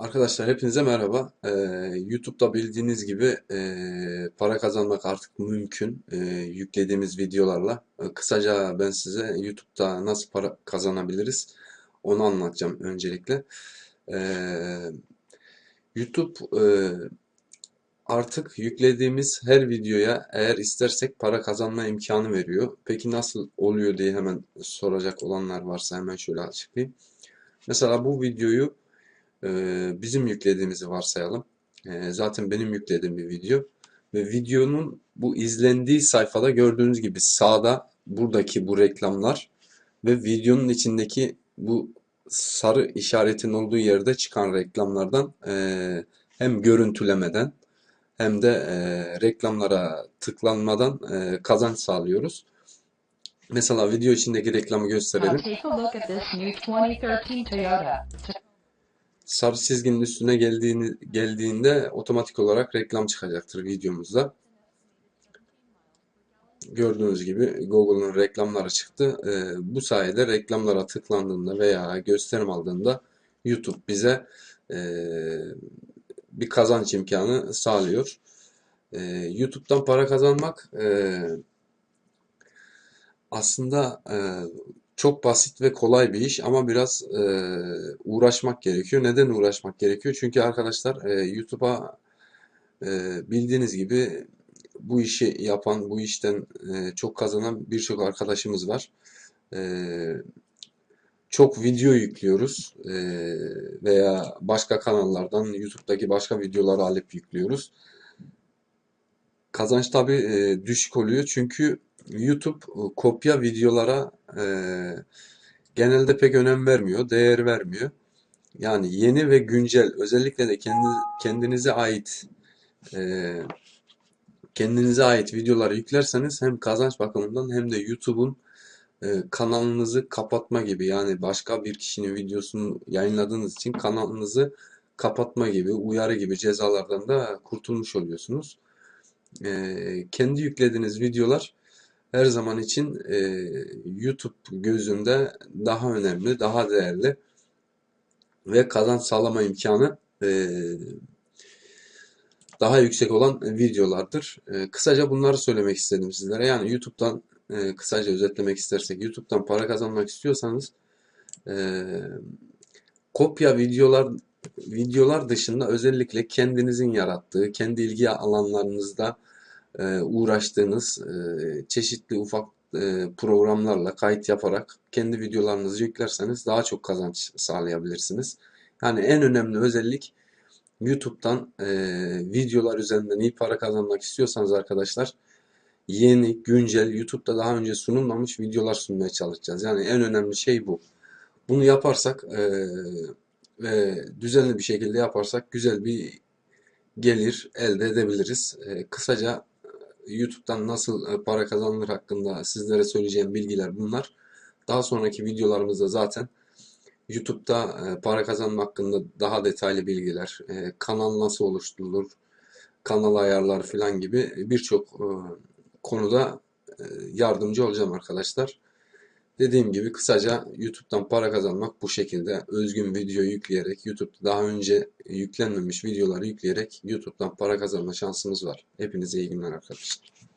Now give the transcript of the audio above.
Arkadaşlar hepinize merhaba. Ee, YouTube'da bildiğiniz gibi e, para kazanmak artık mümkün e, yüklediğimiz videolarla. E, kısaca ben size YouTube'da nasıl para kazanabiliriz onu anlatacağım öncelikle. Ee, YouTube e, artık yüklediğimiz her videoya eğer istersek para kazanma imkanı veriyor. Peki nasıl oluyor diye hemen soracak olanlar varsa hemen şöyle açıklayayım. Mesela bu videoyu bizim yüklediğimizi varsayalım. Ee, zaten benim yüklediğim bir video. Ve videonun bu izlendiği sayfada gördüğünüz gibi sağda buradaki bu reklamlar ve videonun içindeki bu sarı işaretin olduğu yerde çıkan reklamlardan e, hem görüntülemeden hem de e, reklamlara tıklanmadan e, kazanç sağlıyoruz. Mesela video içindeki reklamı gösterelim. Sarı çizginin üstüne geldiğini, geldiğinde otomatik olarak reklam çıkacaktır videomuzda. Gördüğünüz gibi Google'ın reklamları çıktı. Ee, bu sayede reklamlara tıklandığında veya gösterim aldığında YouTube bize e, bir kazanç imkanı sağlıyor. E, YouTube'dan para kazanmak e, aslında e, çok basit ve kolay bir iş ama biraz e, uğraşmak gerekiyor. Neden uğraşmak gerekiyor? Çünkü arkadaşlar e, YouTube'a e, bildiğiniz gibi bu işi yapan, bu işten e, çok kazanan birçok arkadaşımız var. E, çok video yüklüyoruz e, veya başka kanallardan YouTube'daki başka videoları alıp yüklüyoruz. Kazanç tabii e, düşük oluyor çünkü YouTube e, kopya videolara e, genelde pek önem vermiyor, değer vermiyor. Yani yeni ve güncel, özellikle de kendi, kendinize ait e, kendinize ait videoları yüklerseniz hem kazanç bakımından hem de YouTube'un e, kanalınızı kapatma gibi yani başka bir kişinin videosunu yayınladığınız için kanalınızı kapatma gibi, uyarı gibi cezalardan da kurtulmuş oluyorsunuz. E, kendi yüklediğiniz videolar her zaman için e, YouTube gözünde daha önemli, daha değerli ve kazanç sağlama imkanı e, daha yüksek olan videolardır. E, kısaca bunları söylemek istedim sizlere. Yani YouTube'dan e, kısaca özetlemek istersek, YouTube'dan para kazanmak istiyorsanız e, kopya videolar videolar dışında özellikle kendinizin yarattığı, kendi ilgi alanlarınızda uğraştığınız e, çeşitli ufak e, programlarla kayıt yaparak kendi videolarınızı yüklerseniz daha çok kazanç sağlayabilirsiniz. Yani en önemli özellik YouTube'dan e, videolar üzerinden iyi para kazanmak istiyorsanız arkadaşlar yeni, güncel, YouTube'da daha önce sunulmamış videolar sunmaya çalışacağız. Yani en önemli şey bu. Bunu yaparsak e, ve düzenli bir şekilde yaparsak güzel bir gelir elde edebiliriz. E, kısaca YouTube'dan nasıl e, para kazanılır hakkında sizlere söyleyeceğim bilgiler bunlar. Daha sonraki videolarımızda zaten YouTube'da e, para kazanma hakkında daha detaylı bilgiler, e, kanal nasıl oluşturulur, kanal ayarları falan gibi birçok konuda yardımcı olacağım arkadaşlar. Dediğim gibi kısaca YouTube'dan para kazanmak bu şekilde özgün video yükleyerek YouTube'da daha önce yüklenmemiş videoları yükleyerek YouTube'dan para kazanma şansımız var. Hepinize iyi günler arkadaşlar.